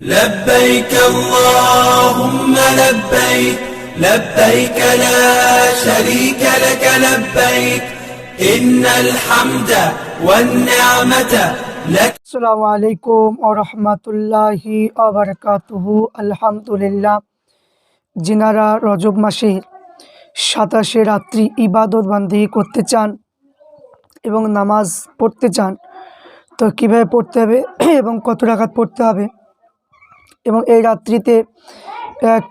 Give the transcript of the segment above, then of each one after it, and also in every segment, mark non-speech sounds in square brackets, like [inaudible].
لبيك اللهم لبيك لبيك لا شريك لك لبيك إن الحمد والنعمة لك আসসালামু আলাইকুম ও রহমতুল্লাহি আবরকাতুহু আলহামদুলিল্লাহ যিনারা রজব মাসের সাতাশে রাত্রি ইবাদত বান্দি করতে চান এবং নামাজ পড়তে চান তো কীভাবে পড়তে হবে এবং কত রাকাত পড়তে হবে এবং এই রাত্রিতে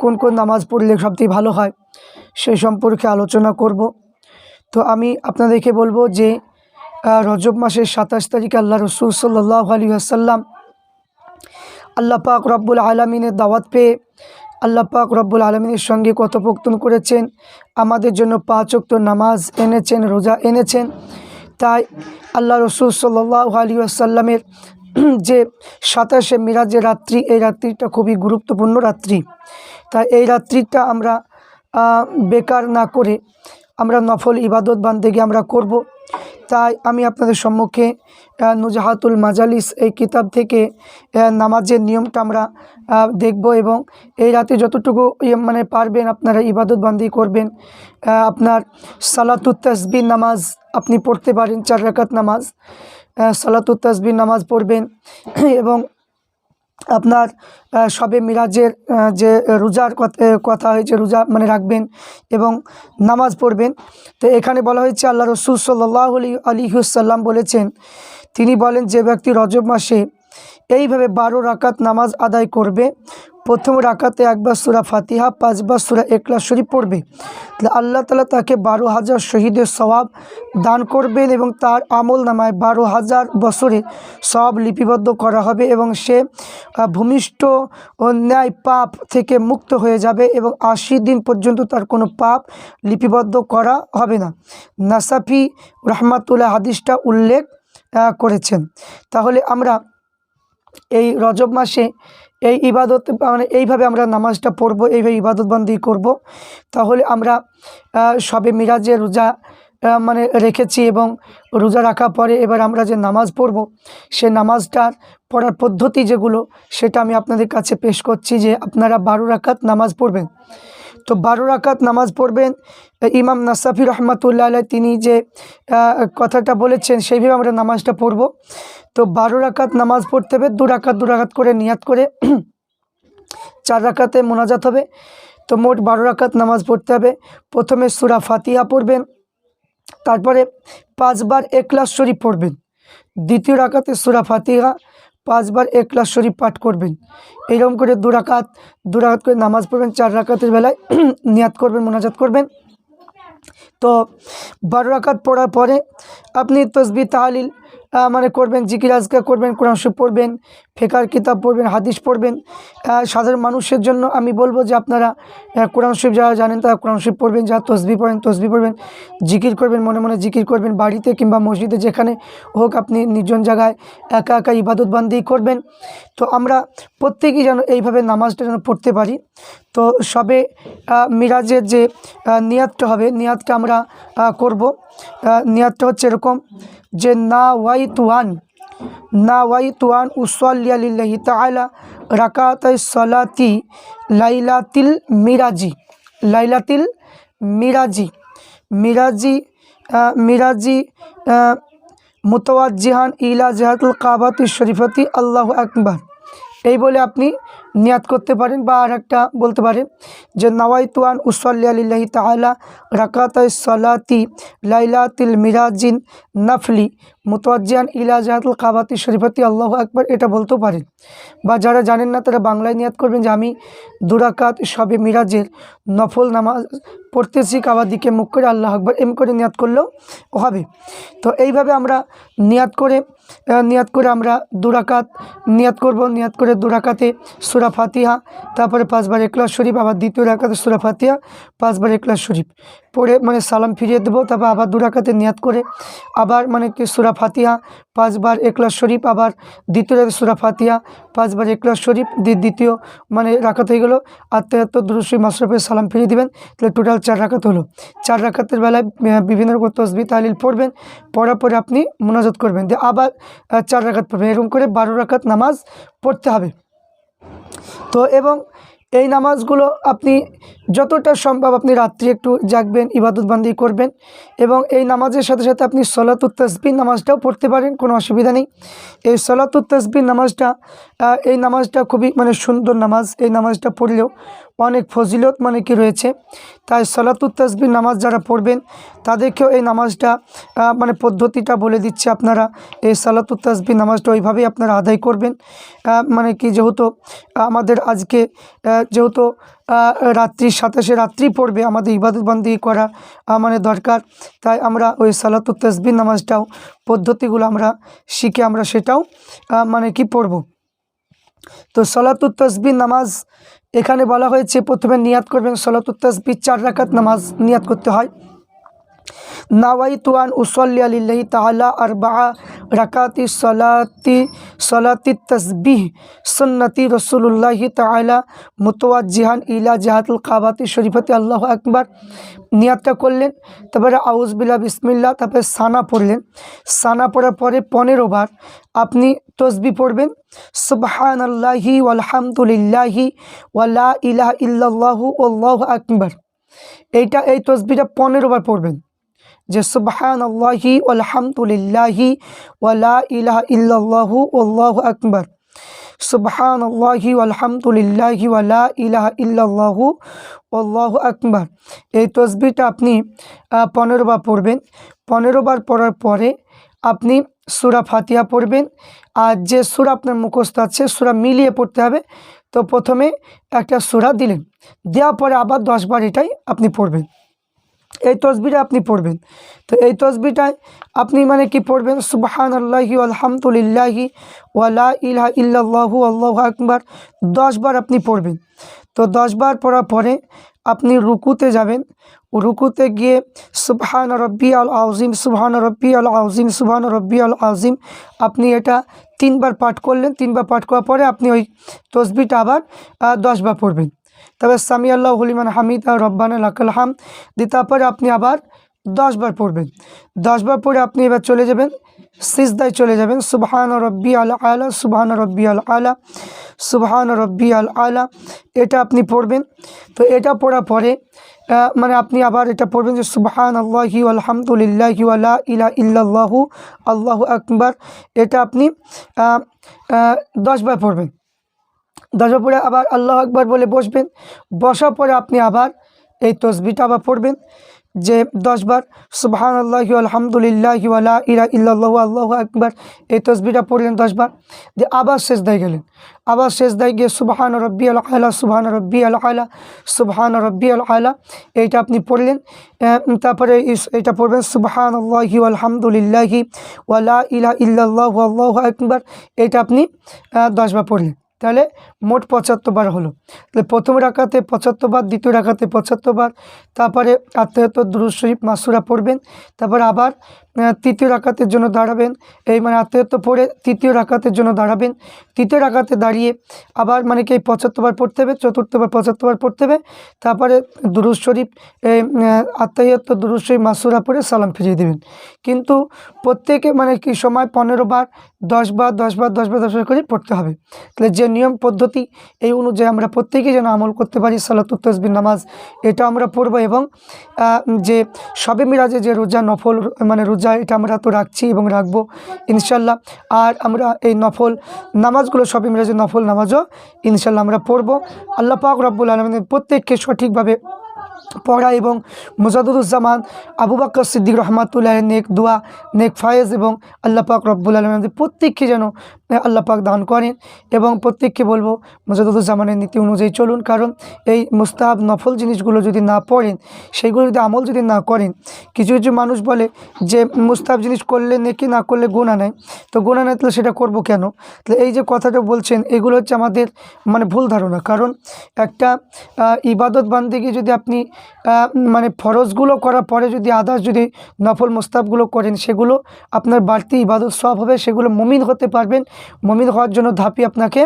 কোন কোন নামাজ পড়লে সবথেকে ভালো হয় সেই সম্পর্কে আলোচনা করব। তো আমি আপনাদেরকে বলব যে রজব মাসের সাতাশ তারিখে আল্লাহ রসুল সাল্লাহ আলী আসাল্লাম আল্লাহ পাক রব্বুল আলমিনের দাওয়াত পেয়ে আল্লাহ পাক রব্বুল আলমিনের সঙ্গে কথোপকথন করেছেন, আমাদের জন্য পাঁচ ওয়াক্ত নামাজ এনেছেন, রোজা এনেছেন। তাই আল্লাহ রসুল সাল্লাহ আলী আসাল্লামের যে সাতাশে মিরাজের রাত্রি, এই রাত্রিটা খুবই গুরুত্বপূর্ণ রাত্রি। তাই এই রাত্রিটা আমরা বেকার না করে আমরা নফল ইবাদত বান্দেগি আমরা করব। তাই আমি আপনাদের সম্মুখে নুজাহাতুল মাজালিস এই কিতাব থেকে নামাজের নিয়মটা আমরা দেখব এবং এই রাতে যতটুকু ইয়ে মানে পারবেন আপনারা ইবাদত বান্দি করবেন আপনার সালাতুত তসবির নামাজ আপনি পড়তে পারেন, চার রাকাত নামাজ সালাতুত তসবির নামাজ পড়বেন, [clears throat] এবং আপনার সবে মিরাজের যে রোজার কথা কথা হয়েছে, রোজা মানে রাখবেন এবং নামাজ পড়বেন। তো এখানে বলা হয়েছে, আল্লাহ রসুল সাল্লাহ আলী আলিহুসাল্লাম বলেছেন, তিনি বলেন, যে ব্যক্তি রজব মাসে এইভাবে বারো রাকাত নামাজ আদায় করবে প্রথম রাকাতে একবার সুরা ফাতিহা, পাঁচবার সুরা একলা শরীফ পড়বে। তাহলে আল্লাহ তালা তাকে বারো হাজার শহীদের সওয়াব দান করবেন এবং তার আমল নামায় বারো হাজার বছরে সব লিপিবদ্ধ করা হবে এবং সে ভূমিষ্ঠ অন্যায় পাপ থেকে মুক্ত হয়ে যাবে এবং আশি দিন পর্যন্ত তার কোনো পাপ লিপিবদ্ধ করা হবে না। নাসাফি রহমাতুল্লাহ হাদিসটা উল্লেখ করেছেন। তাহলে আমরা এই রজব মাসে এই ইবাদত মানে এইভাবে আমরা নামাজটা পড়ব, এইভাবে ইবাদতবন্দি করব। তাহলে আমরা সবে মিরাজে রোজা মানে রেখেছি এবং রোজা রাখা পরে এবার আমরা যে নামাজ পড়ব, সে নামাজটার পড়ার পদ্ধতি যেগুলো, সেটা আমি আপনাদের কাছে পেশ করছি যে আপনারা বারো রাকাত নামাজ পড়বেন। তো বারো রাকাত নামাজ পড়বেন। ইমাম নাসাফি রহমাতুল্লাহ আলাই তিনি যে কথাটা বলেছেন, সেইভাবে আমরা নামাজটা পড়ব। তো বারো রাকাত নামাজ পড়তে হবে, দু রাকাত দু রাকাত করে নিয়াত করে, [clears throat] চার রাকাতে মোনাজাত হবে। তো মোট বারো রাকাত নামাজ পড়তে হবে। প্রথমে সুরা ফাতিহা পড়বেন, তারপরে পাঁচবার একলাস শরীফ পড়বেন। দ্বিতীয় রাকাতে সুরা ফাতিহা পাঁচবার একলাস শরীফ পাঠ করবেন। এরকম করে দু রাকাত দু রাকাত করে নামাজ পড়বেন, চার রাকাতের বেলায় [clears throat] নিয়াত করবেন, মোনাজাত করবেন। তো বারো রাকাত পড়ার পরে আপনি তসবি তাহালিল মানে করবেন, জিকির আজকা করবেন, কোরআন শরীফ পড়বেন, ফেকার কিতাব পড়বেন, হাদিস পড়বেন। সাধারণ মানুষের জন্য আমি বলব যে আপনারা কোরআন শরীফ যারা জানেন তারা কোরআন শরীফ পড়বেন, যারা তসবি পড়েন, তসবি পড়বেন, জিকির করবেন, মনে মনে জিকির করবেন, বাড়িতে কিংবা মসজিদে যেখানে হোক আপনি নির্জন জায়গায় একা একা ইবাদত বান্দি করবেন। তো আমরা প্রত্যেকেই যেন এইভাবে নামাজটা যেন পড়তে পারি। তো সবে মিরাজের যে নিয়াতটা হবে নিয়াতটা আমরা করব। নিয়াতটা হচ্ছে এরকম যে না ওয়াই তুয়ান না ওয়াই তুয়ান উসলিল্লাহি তালা রাকাত সলাতি লাইলাতিল মিরাজি। লাইলাতিল মিরাজি। মিরাজি মিরাজি আহ, মুতওয়াজ্জিহান ইলা জাহাতুল কাবাতি শরীফতি আল্লাহ আকবার। এই বলে আপনি নিয়াত করতে পারেন বা আর একটা বলতে পারেন যে, নওয়াইতুয়ান উসল্লি আলিল্লাহি তালা রাকাত সলাতি লাইলাতিল মিরাজিন নাফলি মুতওয়াজ্জিয়ান ইলা জাহাতুল কাবাতি শরীফতি, আল্লাহ আকবার, এটা বলতেও পারেন। বা যারা জানেন না, তারা বাংলায় নিয়াত করবেন যে, আমি দুরাকাত সবে মিরাজের নফল নামাজ পড়তেছি, কাবার দিকে মুখ করে আল্লাহ আকবর, এম করে নিয়াত করলেও হবে। তো এইভাবে আমরা নিয়াত করে নিয়াত করে আমরা দুরাকাত নিয়াত করব। নিয়াত করে দুরাকাতে সুরা ফাতিহা, তারপরে পাঁচবার একলাস শরীফ, আবার দ্বিতীয় রাকাতে সুরা ফাতিহা, পাঁচবার একলাস শরীফ। পড়ে মানে সালাম ফিরিয়ে দেবো, তারপর আবার দুরাকাতে নিয়াত করে, আবার মানে কি সুরা ফাতিহা, পাঁচবার একলাস শরীফ, আবার দ্বিতীয় রাতে সুরা ফাতিহা, পাঁচবার একলাস শরীফ দ্বি- দ্বিতীয় মানে রাকাত হয়ে গেলো। আত্মাত্ম দুরুশ্রী মাসরফের সালাম ফিরিয়ে দিবেন, তাহলে টোটাল চার রাকাত হলো। চার রাকাতের বেলায় বিভিন্ন রকম তসবি তালিল পড়বেন, পড়ার পরে আপনি মোনাজত করবেন। দিয়ে আবার চার রাকাত পড়বেন। এরকম করে বারো রাকাত নামাজ পড়তে হবে। তো এবং এই নামাজগুলো আপনি যতটা সম্ভব আপনি রাত্রি একটু জাগবেন ইবাদতবান্দি করবেন এবং এই নামাজের সাথে সাথে আপনি সলাতুত তসবির নামাজটাও পড়তে পারেন, কোনো অসুবিধা নেই। এই সলাতুত তসবির নামাজটা এই নামাজটা খুবই মানে সুন্দর নামাজ, এই নামাজটা পড়লেও অনেক ফজিলত মানে কি রয়েছে? তাই সলাতুত তসবির নামাজ যারা পড়বেন তাদেরকেও এই নামাজটা মানে পদ্ধতিটা বলে দিচ্ছে আপনারা। এই সালাতুত তসবির নামাজটা ওইভাবেই আপনারা আদায় করবেন। মানে কি যেহেতু আমাদের আজকে যেহেতু আহ, রাত্রি সাতাশে রাত্রি পড়বে আমাদের ইবাদত বন্দি করা মানে দরকার। তাই আমরা ওই সালাতুত তসবির নামাজটাও পদ্ধতিগুলো আমরা শিখে আমরা সেটাও মানে কি পড়ব। তো সলাতুত তসবির নামাজ এখানে বলা হয়েছে, প্রথমে নিয়াত করবেন সলাতুত্তাসবি চার রাকাত নামাজ নিয়াত করতে হয়। নাওয়াইতু আন উসল্লি আলিল্লাহি আর আরবা রাকাতি সলাতি সলাতি তসবিহ, সুন্নতি রসুল্লাহি তাআলা, মুতওয়াজ্জিহান ইলা জাহাতুল কাবাতি শরীফতি, আল্লাহ আকবার নিয়াতটা করলেন। তারপরে আউজ বিল্লা বিসমিল্লা তারপরে সানা পড়লেন। সানা পড়ার পরে পনেরো বার আপনি তসবি পড়বেন। সুবহান আল্লাহি আলহামদুলিল্লাহি ওয়ালা ইলাহা ইল্লাল্লাহু, আল্লাহু আকবার। এইটা, এই তসবিটা পনেরো বার পড়বেন। যে সুবহান আল্লাহি আলহামদুলিল্লাহি ওয়ালা ইলাহা ইল্লাল্লাহু আল্লাহু আকবার। সুবহান আল্লাহি আলহামদুলিল্লাহি ওয়ালা ইলাহা ইল্লাল্লাহু আল্লাহু আকবার। এই তসবিটা আপনি পনেরো বার পড়বেন। পনেরো বার পড়ার পরে আপনি সুরা ফাতিয়া পড়বেন। আর যে সুরা আপনার মুখস্থ আছে, সুরা মিলিয়ে পড়তে হবে। তো প্রথমে একটা সুরা দিলেন। দেওয়ার পরে আবার দশবার এটাই আপনি পড়বেন। এই তসবিটা আপনি পড়বেন। তো এই তসবিটায় আপনি মানে কি পড়বেন? সুবাহান আল্লাহি আলহামদুলিল্লাহি ওয়ালা ইলাহা ইল্লাল্লাহু আল্লাহু আকবার। দশবার আপনি পড়বেন। তো দশবার পড়ার পরে আপনি রুকুতে যাবেন। রুকুতে গিয়ে সুবহান রব্বি আল আউজিম সুবহান রব্বি আল আউজিম সুবহান রব্বি আল আউজিম আপনি এটা তিনবার পাঠ করলেন। তিনবার পাঠ করার পরে আপনি ওই তসবিটা আবার দশবার পড়বেন। তবে সামি আল্লাহ হলিমান হামিদ আর রব্বানা লাকাল হাম দিয়ে তারপরে আপনি আবার দশবার পড়বেন। দশবার পড়ে আপনি এবার চলে যাবেন, সিজদায় চলে যাবেন, সুবহান রব্বি আল আলা, সুবহান রব্বি আল আলা, সুবহান রব্বি আল আলা, এটা আপনি পড়বেন। তো এটা পড়ার পরে মানে আপনি আবার এটা পড়বেন যে সুবহান আল্লাহি আলহামদুলিল্লাহি ওয়ালা ইলা ইল্লাল্লাহু, আল্লাহু আকবার, এটা আপনি দশবার পড়বেন। দশবার পরে আবার আল্লাহ আকবার বলে বসবেন। বসার পরে আপনি আবার এই তসবিটা আবার পড়বেন যে দশবার সুবহান আল্লাহি আলহামদুলিল্লাহ ওয়ালা ইরা ইল্লাল্লাহু আল্লাহ আকবার এই তসবিটা পড়লেন দশবার দিয়ে আবার শেষ দায় গেলেন। আবার শেষ দায় গিয়ে সুবহান রব্বি আল আলা সুবহান রব্বি আল আলা সুবহান রব্বি আল আলা এইটা আপনি পড়লেন। তারপরে এটা পড়বেন সুবহান আল্লাহি আলহামদুলিল্লাহি ওয়ালা ইলা ইল্লাল্লাহু আল্লাহু আকবার। এটা আপনি দশবার পড়লেন। তাহলে মোট পঁচাত্তর বার হলো। তাহলে প্রথম রাখাতে পঁচাত্তর বার, দ্বিতীয় রাখাতে পঁচাত্তর বার, তারপরে আত্মীয়ত দুরুশরীফ মাসুরা পড়বেন, তারপর আবার তৃতীয় রাখাতের জন্য দাঁড়াবেন। এই মানে আত্মীয়ত পড়ে তৃতীয় রাখাতের জন্য দাঁড়াবেন। তৃতীয় রাখাতে দাঁড়িয়ে আবার মানে কি এই পঁচাত্তর পড়তে হবে, চতুর্থবার পঁচাত্তর বার পড়তে হবে। তারপরে দুরুদ শরীফ, এই আত্মীয়ত দুরুদ শরীফ, মাসুরা পড়ে সালাম ফিরিয়ে দেবেন। কিন্তু প্রত্যেকে মানে কি সময় পনেরো বার দশ বার দশ বার দশ বার দশ বার করে পড়তে হবে। তাহলে যে নিয়ম পদ্ধতি, এই অনুযায়ী আমরা প্রত্যেকেই যেন আমল করতে পারি, সালাতুত তসবির নামাজ, এটা আমরা পড়ব এবং যে সবে মিরাজে যে রোজা নফল মানে রোজা এটা আমরা তো রাখছি এবং রাখব, ইনশাল্লাহ। আর আমরা এই নফল নামাজগুলো সব ইমরাজের নফল নামাজও ইনশাল্লাহ আমরা পড়ব। আল্লাহ পাক রব্বুল আলমিনের প্রত্যেককে সঠিকভাবে পড়া এবং মুজাদুজ্জামান আবু বাক্কর সিদ্দিক রহমাতুল্লাহ নেক দোয়া নেক ফায়েজ এবং আল্লাহ পাক রব্বুল আলম প্রত্যেককে যেন আহ, আল্লাহ পাক দান করেন এবং প্রত্যেককে বলব মুজাদুজ্জামানের নীতি অনুযায়ী চলুন। কারণ এই মুস্তাহাব নফল জিনিসগুলো যদি না পড়েন সেইগুলো যদি আমল যদি না করেন কিছু কিছু মানুষ বলে যে মুস্তাহাব জিনিস করলে নেকি না করলে গুণা নেয় তো গোনা নেয় তাহলে সেটা করব কেন? তাহলে এই যে কথাটা বলছেন এগুলো হচ্ছে আমাদের মানে ভুল ধারণা। কারণ একটা ইবাদত বান্দিকে যদি আপনি মানে ফরজগুলো করার পরে যদি আদার্স যদি নফল মোস্তাবগুলো করেন, সেগুলো আপনার বাড়তি ইবাদত সব হবে, সেগুলো মমিন হতে পারবেন। মমিন হওয়ার জন্য ধাপি আপনাকে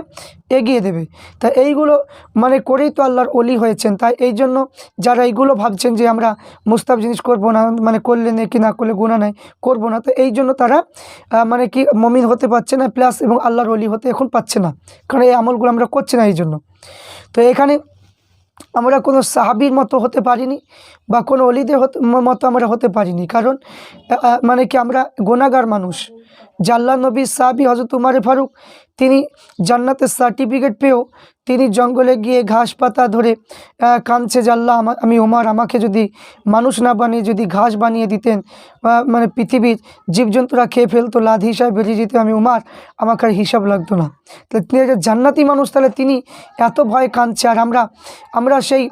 এগিয়ে দেবে। তা এইগুলো মানে করেই তো আল্লাহর অলি হয়েছেন। তাই এই জন্য যারা এইগুলো ভাবছেন যে আমরা মুস্তাব জিনিস করব না মানে করলে নেই কি না করলে গুণা নাই, করব না। তো এই জন্য তারা মানে কি মমিন হতে পারছে না, প্লাস এবং আল্লাহর অলি হতে এখন পাচ্ছে না। কারণ এই আমলগুলো আমরা করছি না এই জন্য। তো এখানে আমরা কোনো সাহাবির মতো হতে পারিনি বা কোনো অলিদের মতো আমরা হতে পারিনি। কারণ মানে কি আমরা গোনাগার মানুষ। জাল্লা নবী সাহাবি হজরত উমারে ফারুক, তিনি জান্নাতের সার্টিফিকেট পেয়েও তিনি জঙ্গলে গিয়ে ঘাস পাতা ধরে কাঁদছে, জাল্লা, আমি ওমার আমাকে যদি মানুষ না বানিয়ে, যদি ঘাস বানিয়ে দিতেন মানে পৃথিবীর জীবজন্তুরা খেয়ে ফেলতো লাদ হিসাবে বেরিয়ে যেতে, আমি উমার আমাকে আর হিসাব লাগতো না। তাহলে তিনি একটা জান্নাতি মানুষ, তাহলে তিনি এত ভয় কাঁদছে, আর আমরা আমরা সেই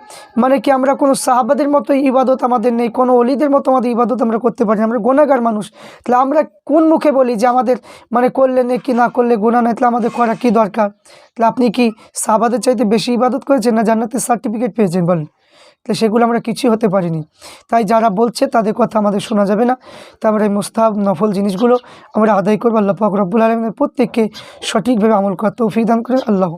মানে কি আমরা কোনো সাহাবাদের মতো ইবাদত আমাদের নেই, কোনো অলিদের মতো আমাদের ইবাদত আমরা করতে পারি আমরা গোনাগার মানুষ। তাহলে আমরা কোন মুখে বলি যে আমাদের মানে করলে নেই কি না করলে গুণা নেই, তাহলে আমাদের করা কী দরকার? তাহলে আপনি কি সাবাদের চাইতে বেশি ইবাদত করেছেন না জান্নাতের সার্টিফিকেট পেয়েছেন বলেন? তাহলে সেগুলো আমরা কিছুই হতে পারিনি। তাই যারা বলছে তাদের কথা আমাদের শোনা যাবে না। তা আমরা এই মুস্তাহাব, নফল জিনিসগুলো আমরা আদায় করব। আল্লাহ পাক রব্বুল প্রত্যেককে সঠিকভাবে আমল করার তৌফিক দান করে আল্লাহ